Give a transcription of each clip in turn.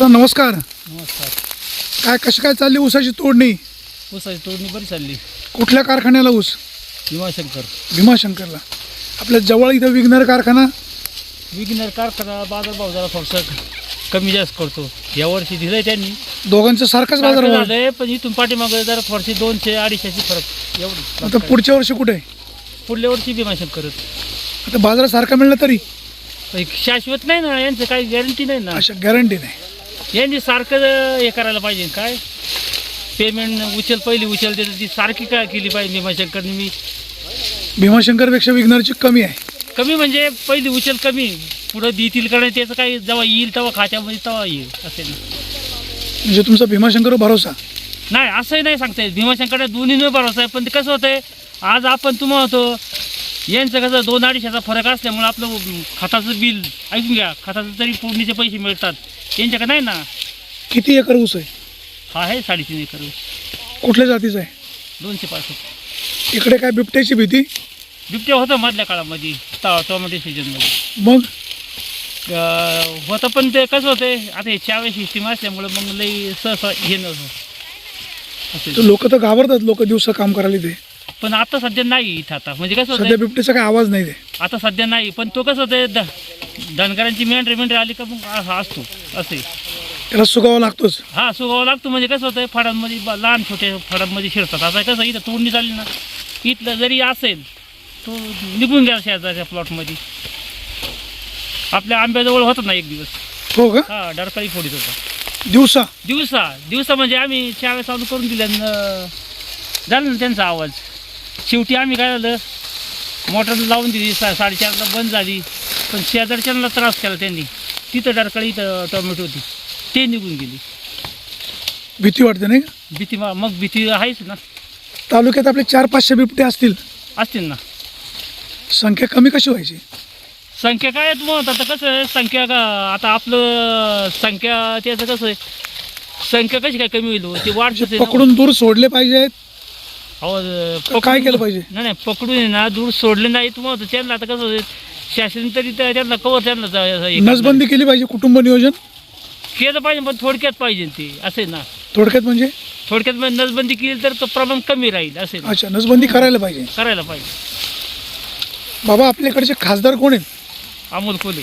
दादा नमस्कार. नमस्कार. काय कशी काय चालली ऊसाची तोडणी? ऊसाची तोडणी बरी चालली. कुठल्या कारखान्याला ऊस? भीमाशंकर. भीमाशंकरला. आपल्या जवळ इथं विघ्नर कारखाना? विग्नर कारखाना बाजारभाव जरा थोडंसं कमी जास्त करतो. या वर्षी दिलंय त्यांनी. दोघांचं सारखाच बाजार सारखं. झालंय पण इथून पाठीमागे जरा थोडीशी दोनशे अडीचशेची फरक. एवढी. आता पुढच्या वर्षी कुठे आहे? पुढल्या वर्षी भीमाशंकरच आता बाजार सारखा मिळला तरी? शाश्वत नाही ना यांचं काही गॅरंटी नाही ना. अशा गॅरंटी नाही. यांनी सारखं हे करायला पाहिजे. काय? पेमेंट उचल पहिली उचल देते ती सारखी काय केली पाहिजे? भीमाशंकरने मी भीमाशंकरपेक्षा विघ्नरची कमी आहे. कमी म्हणजे पहिली उचल कमी. पुढं देतील का नाही त्याचं काही जेव्हा येईल तेव्हा खात्यामध्ये तेव्हा येईल. असे ना. म्हणजे तुमचा भीमाशंकर भरोसा? नाही असंही नाही सांगता येत. भीमाशंकर दोन्ही भरोसा आहे. पण ते कसं होतंय आज आपण तुम्हाला होतो यांचं कसं दोन अडीचशेचा फरक असल्यामुळे आपलं खताचं बिल ऐकून घ्या खताचं तरी पूर्णीचे पैसे मिळतात. यांच्याकडे नाही ना? किती एकर ऊस आहे? हा आहे साडेतीन एकर कुठल्या जातीचा आहे? दोनशे पासष्ट. इकडे काय बिबट्याची भीती? बिबट्या होतं मधल्या काळामध्ये टा- टोमॅटो सीजनमध्ये मग? अं, होतं पण ते कसं होतंय आता हे चावे सिस्टीम असल्यामुळे मग लई सहसा हे नव्हतं. लोक तर घाबरतात लोक दिवसा काम करायला ते पण आता सध्या नाही इथं आता. म्हणजे कसं सध्या बिबट्याचा काय आवाज नाही ते. आता सध्या नाही पण तो कसं होतं द धनगरांची मेंढरी मेंढरी आली का मग हा असतो असे. त्याला सुगावा लागतोच. हा सुगावा लागतो म्हणजे कसं होतं फळांमध्ये ब- लहान छोटे फळांमध्ये शिरतात. आता कसं इथं तोडणी झाली ना इथलं जरी असेल तो निघून गेला शेजारच्या प्लॉटमध्ये आपल्या आंब्याजवळ होता ना एक दिवस. हो का? हा डरकाळी फोडीत होता. दिवसा? दिवसा दिवसा म्हणजे आम्ही चावे चालू करून दिल्या झालं ना त्यांचा आवाज. शेवटी आम्ही काय झालं मोटर लावून दिली सा साडेचारला बंद झाली पण शेजारच्यांना त्रास केला त्यांनी. तिथं डरकाळी टोमॅटो होती. ते निघून गेली. भीती वाटते नाही का? भीती मा- मग भीती आहेच ना. तालुक्यात आपले चार पाचशे बिबटे असतील. असतील ना. संख्या कमी कशी व्हायची? संख्या काय आहे तुम्हाला आता कसं आहे संख्या का आता आपलं संख्या त्याचं कसं आहे संख्या कशी काय कमी होईल हो? ते वाढत पकडून दूर सोडले पाहिजेत. अहो, काय केलं पाहिजे? नाही नाही पकडून ना दूर सोडले नाही तुम्हाला त्यांना आता कसं शासन तरी त्या- त्यांना कवर त्यांना. नसबंदी केली पाहिजे कुटुंब नियोजन? केलं पाहिजे पण थोडक्यात पाहिजे ते असे ना. थोडक्यात म्हणजे? थोडक्यात म्हणजे नसबंदी केली तर तो प्रमाण कमी राहील असे. अच्छा नसबंदी करायला पाहिजे. करायला पाहिजे. बाबा आपल्याकडचे खासदार कोण आहेत? अमोल कोले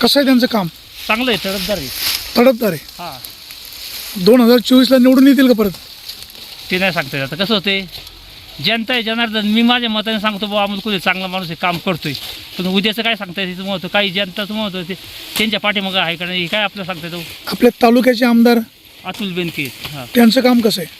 कसं आहे त्यांचं काम? चांगलं आहे तडफदार आहे. तडपदार आहे. हा. दोन हजार चोवीसला निवडून येतील का परत? ते नाही सांगता येत. आता कसं होते जनता आहे जनार्दन. मी माझ्या मताने सांगतो बाबा अमोल कोले चांगला माणूस आहे काम करतोय. पण उद्याचं काय सांगता येते तुम्हाला होतं काही जनता तुम्हाला होतं ते त्यांच्या पाठीमागं आहे का नाही हे काय आपल्याला सांगता येतं? आपल्या तालुक्याचे आमदार अतुल बेनके. हां. त्यांचं काम कसं आहे?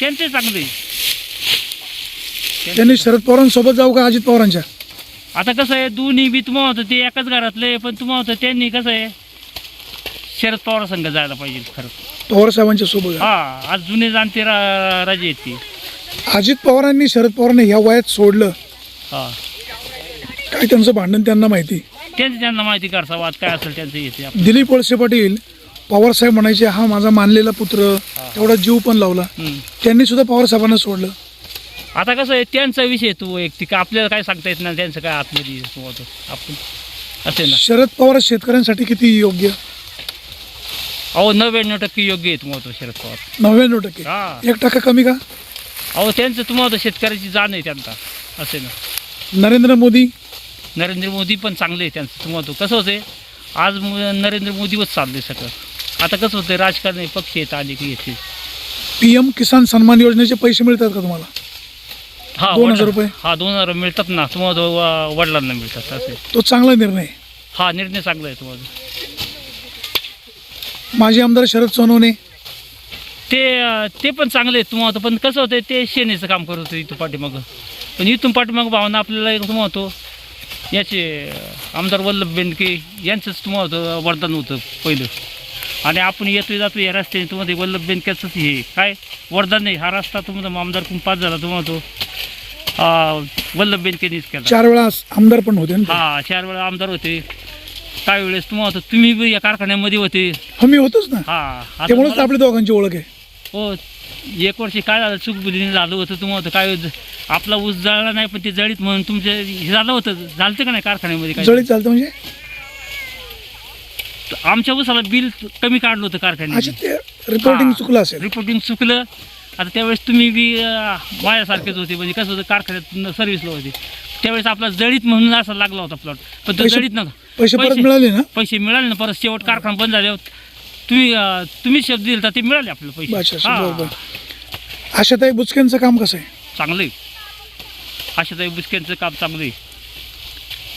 त्यांचे चांगले. त्यांनी शरद पवारांसोबत जाऊ का अजित पवारांच्या? आता कसं आहे दोन्ही बी तुम्हाला होतं ते एकाच घरातले पण तुम्हाला होतं त्यांनी कसं आहे शरद पवार संघ जायला पाहिजे खरं. पवार साहेबांच्या सोबत हा आज जुने जाणते रा राजे आहेत ते. अजित पवारांनी शरद पवारांनी ह्या वयात सोडलं. हा. काय त्यांचं भांडण त्यांना माहिती? त्यांचं त्यांना माहिती करसा वाद काय असेल त्यांचं येते दिलीप वळसे पाटील पवार साहेब म्हणायचे हा माझा मानलेला पुत्र तेवढा जीव पण लावला. हम्म. त्यांनी सुद्धा पवार साहेबांना सोडलं. आता कसं आहे त्यांचा विषय तो वैयक्तिक. आपल्याला काय सांगता येत नाही त्यांचं काय आतमध्ये तो होतं. आपण. असे ना. शरद पवार शेतकऱ्यांसाठी किती योग्य? अहो नव्याण्णव टक्के योग्य आहे तुम्हाला तो शरद पवार. नव्याण्णव टक्के? हा. एक टक्का कमी का? अहो त्यांचं तुम्हाला शेतकऱ्याची जाण आहे त्यांचा असे ना. नरेंद्र मोदी? नरेंद्र मोदी पण चांगले आहे त्यांचं तुम्हाला तो कसं होते आज मु- नरेंद्र मोदीवरच चाललंय सगळं. आता कसं होतं राजकारण पक्ष येत आले की येते पी एम किसान सन्मान योजनेचे पैसे मिळतात का तुम्हाला? हा दोन हजार वडिलां- रुपये? हा दोन हजार मिळतात ना तुम्हाला वडिलांना मिळतात असे तो चांगला निर्णय आहे. हा निर्णय चांगला आहे तुम्हाला. माजी आमदार शरद सोनवणे. ते अं, ते पण चांगले आहेत तुम्हाला पण कसं होतं ते शेणीचं काम करत होतं इथून पाठीमागं. पण इथून पाठीमागं भावना आपल्याला एक तुम्हाला होतो याचे अं, आमदार वल्लभ बेंडके यांचंच तुम्हाला होतं वरदान होतं पहिलं. आणि आपण येतोय जातो या रस्त्याने तुम्हाला ते वल्लभ बेंडक्याचंच हे काय? वरदान नाही. हा रस्ता तुम्हाला आमदार कोण पास झाला तुम्हाला तो अं, वल्लभ बेंडकेनीच केला. चार वेळा आमदार पण होते ना ते. हा चार वेळा आमदार होते. काही वेळेस तुम्हाला होतं तुम्ही बी या कारखान्यामध्ये होते. हो मी होतोच ना. हा आता त्यामुळेच मला- आपल्या दोघांची ओळख आहे. हो एक वर्षी काय झालं चूकबुद्धीने झालं होतं तुम्हाला होतं काय आपला ऊस जळला नाही पण ते जळीत म्हणून तुमचं हे झालं होतं. झालं का नाही कारखान्यामध्ये काय जळीत चालतं म्हणजे? आमच्या उसाला बिल कमी काढलं होतं कारखान्याने. ते रिपोर्टिंग हा. चुकलं असेल. रिपोर्टिंग चुकलं. आता त्यावेळेस तुम्ही बी अं, माझ्यासारखेच होते. म्हणजे कसं होतं कारखान्यात सर्व्हिसला होते. त्यावेळेस आपला जळीत म्हणून असा लागला होता प्लॉट पण तो पैसे- जळीत नका पैसे परत मिळाले ना? पैसे मिळाले ना परत शेवट कारखाना बंद झाल्यावर तुम्ही अं, तुम्ही शब्द दिला ते मिळाले आपल्याला अच्छा पैसे. अच्छा, हा, बरोबर. आशाताई बुचकेंचं काम कसं आहे? चांगलं आहे. आशाताई बुचक्यांचं काम चांगलं आहे.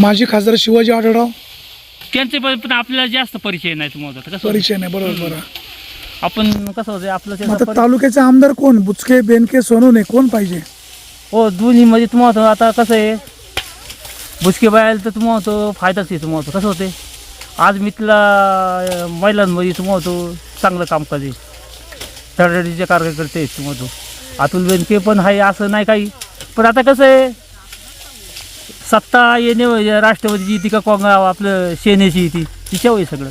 माजी खासदार शिवाजी आढळराव? त्यांचे पण पण आपल्याला जास्त परिचय नाही तुम्हाला आता कसं? परिचय नाही बरोबर बरं. आपण कसं होतं आपलं मग त्याचा आता परि- तालुक्याचे आमदार कोण? बुचके बेनके सोनवणे कोण पाहिजे? हो दोन्ही म्हणजे तुम्हाला होतं आता कसं आहे बुचके बायाला तर तुम्हाला होतो फायदाच आहे तुम्हाला होतो कसं होते आज मिथला महिलांमध्ये तुम्हाला होतो चांगलं काम करते. धडाडीचे कार्यकर्ते आहेत तुम्हाला होतो अतुल बेनके पण आहे असं नाही काही. पण आता कसं आहे सत्ता येणे राष्ट्रवादीची ती का काँग्रेस आपलं सेनेची ती तिच्यावर सगळं.